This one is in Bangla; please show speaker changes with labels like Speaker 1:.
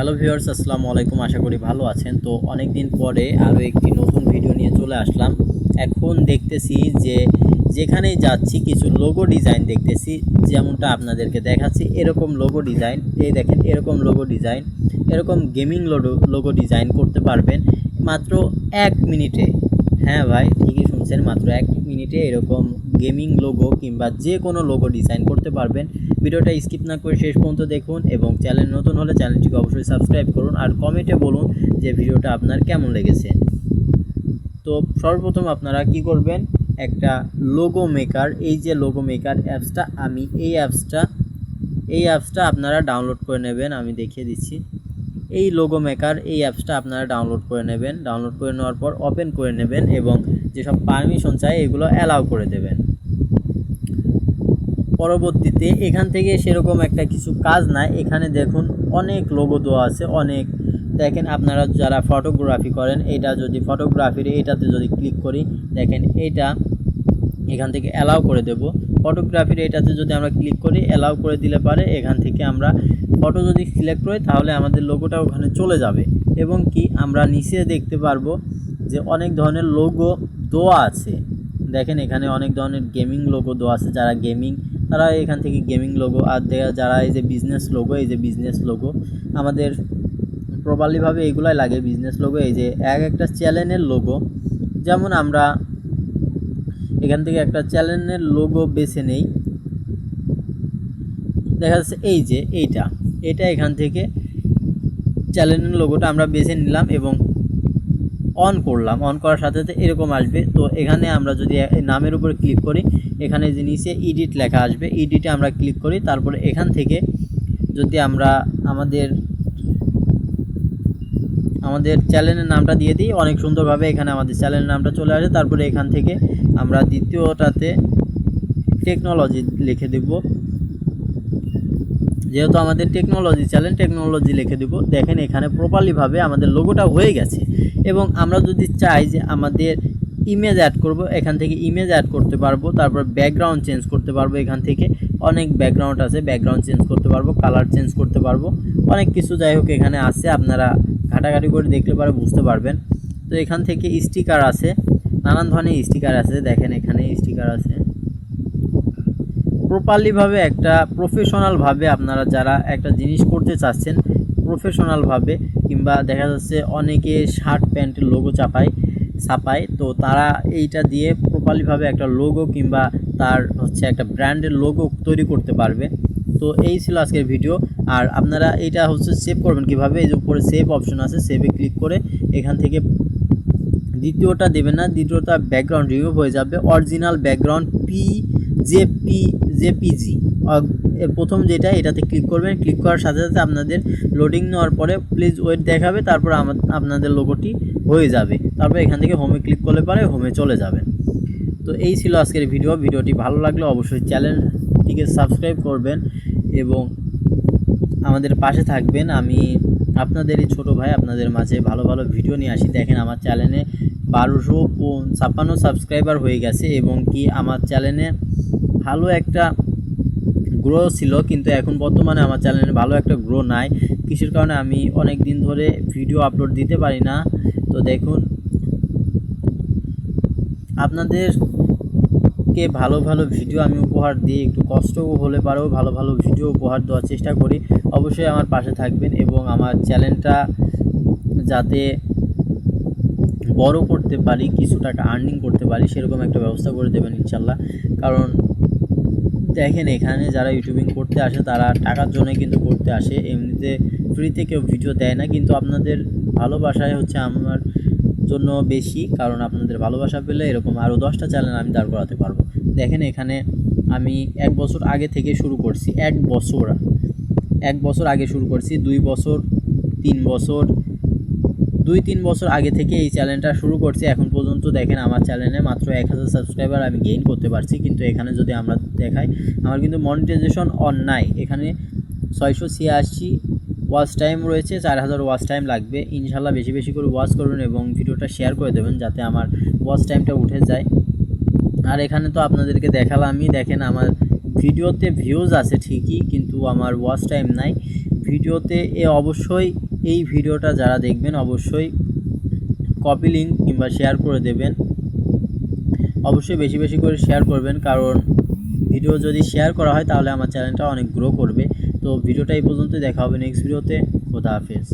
Speaker 1: হ্যালো ভিউয়ার্স, আসসালামু আলাইকুম। আশা করি ভালো আছেন। তো অনেক দিন পরে আরও একটি নতুন ভিডিও নিয়ে চলে আসলাম। এখন দেখতেছি যে যেখানেই যাচ্ছি, কিছু লোগো ডিজাইন দেখতেছি। যেমনটা আপনাদেরকে দেখাচ্ছি, এরকম লোগো ডিজাইন এই দেখেন, এরকম লোগো ডিজাইন এরকম গেমিং লোগো লোগো ডিজাইন করতে পারবেন। মাত্র এক মিনিটে। হ্যাঁ ভাই, ঠিকই শুনছেন মাত্র এক মিনিটে এরকম গেমিং লোগো কিংবা যে কোনো লোগো ডিজাইন করতে পারবেন। ভিডিওটা স্কিপ না করে শেষ পর্যন্ত দেখুন এবং চ্যানেল নতুন হলে চ্যানেলটিকে অবশ্যই সাবস্ক্রাইব করুন আর কমেন্টে বলুন যে ভিডিওটা আপনার কেমন লেগেছে। তো সর্বপ্রথম আপনারা কি করবেন? একটা লোগো মেকার, এই যে লোগো মেকার অ্যাপসটা, আমি এই অ্যাপসটা এই অ্যাপসটা আপনারা ডাউনলোড করে নেবেন, আমি দেখিয়ে দিচ্ছি। এই লোগো মেকার এই অ্যাপসটা আপনারা ডাউনলোড করে নেবেন। ডাউনলোড করে নেওয়ার পর ওপেন করে নেবেন এবং যেসব পারমিশন চাই এগুলো অ্যালাউ করে দেবেন। পরবর্তীতে এখান থেকে সেরকম একটা কিছু কাজ নাই। এখানে দেখুন অনেক লোগো দেওয়া আছে, অনেক। দেখেন আপনারা যারা ফটোগ্রাফি করেন, এটা যদি ফটোগ্রাফির এটাতে যদি ক্লিক করি, দেখেন এটা এখান থেকে অ্যালাউ করে দেব। ফটোগ্রাফির এটাতে যদি আমরা ক্লিক করি অ্যালাউ করে দিলে পারে এখান থেকে আমরা ফটো যদি সিলেক্ট করি তাহলে আমাদের লোগোটা ওখানে চলে যাবে। এবং কি আমরা নিচে দেখতে পারব যে অনেক ধরনের লোগো দেওয়া আছে। দেখেন এখানে অনেক ধরনের গেমিং লোগো দেওয়া আছে। যারা গেমিং তারা এখান থেকে গেমিং লোগো আর যারা এই যে বিজনেস লোগো এই যে বিজনেস লোগো আমাদের প্রপারলিভাবে এইগুলাই লাগে বিজনেস লোগো এই যে এক একটা চ্যানেলের লোগো যেমন আমরা এখান থেকে একটা চ্যানেলের লোগো বেছে নেই। দেখা যাচ্ছে এই যে এইটা। এটা এখান থেকে চ্যানেলের লোগোটা আমরা বেছে নিলাম এবং অন করলাম। অন করার সাথে সাথে এরকম আসবে। তো এখানে আমরা যদি নামের উপর ক্লিক করি, এখানে যে নিচে ইডিট লেখা আসবে ইডিটে আমরা ক্লিক করি, তারপরে এখান থেকে যদি আমরা আমাদের আমাদের চ্যানেলের নামটা দিয়ে দিই, অনেক সুন্দরভাবে এখানে আমাদের চ্যানেলের নামটা চলে আসে। তারপরে এখান থেকে আমরা দ্বিতীয়টাতে টেকনোলজি লিখে দেব। যেহেতু আমাদের টেকনোলজি চ্যানেল টেকনোলজি লিখে দেব, দেখেন এখানে প্রপারলিভাবে আমাদের লোগোটা হয়ে গেছে। এবং আমরা যদি চাই যে আমাদের ইমেজ অ্যাড করব, এখান থেকে ইমেজ অ্যাড করতে পারব, তারপর ব্যাকগ্রাউন্ড চেঞ্জ করতে পারব এখান থেকে। অনেক ব্যাকগ্রাউন্ড আছে ব্যাকগ্রাউন্ড চেঞ্জ করতে পারব কালার চেঞ্জ করতে পারব। অনেক কিছু যাই হোক এখানে আছে, আপনারা ঘাটাঘাটি করে দেখলে পারে বুঝতে পারবেন। তো এখান থেকে স্টিকার আছে, নানান ধরনের স্টিকার আছে, দেখেন এখানে স্টিকার আছে। প্রপারলিভাবে একটা প্রফেশনালভাবে আপনারা যারা একটা জিনিস করতে চাচ্ছেন প্রফেশনালভাবে কিংবা দেখা যাচ্ছে অনেকে শার্ট প্যান্টের লোগো চাপায় ছাপায় তো তারা এইটা দিয়ে প্রপারলিভাবে একটা লোগো কিংবা তার হচ্ছে একটা ব্র্যান্ডের লোগো তৈরি করতে পারবে। তো এই ছিল আজকের ভিডিও আর আপনারা এটা হচ্ছে সেভ করবেন কীভাবে? এই যে উপরে সেভ অপশন আছে সেভে ক্লিক করে এখান থেকে দ্বিতীয়টা দেবেন না, দ্বিতীয়টা ব্যাকগ্রাউন্ড রিমুভ হয়ে যাবে original background P JP JPG প্রথম যেটা, এটাতে ক্লিক করবেন ক্লিক করার সাথে সাথে আপনাদের লোডিং নেওয়ার পরে প্লিজ ওয়েট দেখাবে, তারপর আপনাদের লোগোটি হয়ে যাবে। তারপর এখান থেকে হোমে ক্লিক করলে পরে হোমে চলে যাবেন। তো এই ছিল আজকের ভিডিও ভিডিওটি ভালো লাগলে অবশ্যই চ্যানেলটিকে সাবস্ক্রাইব করবেন এবং আমাদের পাশে থাকবেন। আমি আপনাদেরই ছোট ভাই আপনাদের মাঝে ভালো ভালো ভিডিও নিয়ে আসি। দেখেন আমার চ্যানেলে বারোশো ছাপ্পান্ন সাবস্ক্রাইবার হয়ে গেছে এবং কি আমার চ্যানেলে ভালো একটা গ্রো ছিল, কিন্তু এখন বর্তমানে আমার চ্যানেলে ভালো একটা গ্রো নাই। কিসের কারণে আমি অনেক দিন ধরে ভিডিও আপলোড দিতে পারি না। তো দেখুন আপনাদেরকে ভালো ভালো ভিডিও আমি উপহার দিই, একটু কষ্ট হলে পারেও ভালো ভালো ভিডিও উপহার দেওয়ার চেষ্টা করি। অবশ্যই আমার পাশে থাকবেন এবং আমার চ্যানেলটা যাতে বড় করতে পারি, কিছু টাকা আর্নিং করতে পারি, সেরকম একটা ব্যবস্থা করে দেবেন ইনশাল্লাহ। কারণ দেখেন, এখানে যারা ইউটিউবিং করতে আসে, তারা টাকার জন্যই কিন্তু করতে আসে। এমনিতে ফ্রিতে কেউ ভিডিও দেয় না, কিন্তু আপনাদের ভালোবাসায় হচ্ছে আমার জন্য বেশি। কারণ আপনাদের ভালোবাসা পেলে এরকম আরও দশটা চ্যানেল আমি দাঁড় করাতে পারব। দেখেন এখানে আমি এক বছর আগে থেকে শুরু করছি, এক বছর। এক বছর আগে শুরু করছি, দুই বছর, তিন বছর। দুই, তিন বছর আগে থেকে এই চ্যানেলটা শুরু করছি। এখন পর্যন্ত দেখেন আমার চ্যানেলে মাত্র এক হাজার সাবস্ক্রাইবার আমি গেইন করতে পারছি। কিন্তু এখানে যদি আমরা দেখাই, আমার কিন্তু মনিটাইজেশন অন নাই। এখানে ছয়শো ছিয়াশি ওয়াচ টাইম রয়েছে, চার হাজার ওয়াচ টাইম লাগবে। ইনশাল্লাহ বেশি বেশি করে ওয়াচ করবেন এবং ভিডিওটা শেয়ার করে দেবেন যাতে আমার ওয়াচ টাইমটা উঠে যায়। আর এখানে তো আপনাদেরকে দেখালামই। দেখেন আমার ভিডিওতে ভিউজ আছে ঠিকই, কিন্তু আমার ওয়াচ টাইম নাই। ভিডিওতে এ অবশ্যই এই ভিডিওটা যারা দেখবেন, অবশ্যই কপি লিঙ্ক কিংবা শেয়ার করে দেবেন। অবশ্যই বেশি বেশি করে শেয়ার করবেন, কারণ ভিডিও যদি শেয়ার করা হয়, তাহলে আমার চ্যানেলটা অনেক গ্রো করবে। তো ভিডিওটা এই পর্যন্ত দেখা হবে নেক্সট ভিডিওতে খোদা হাফেজ।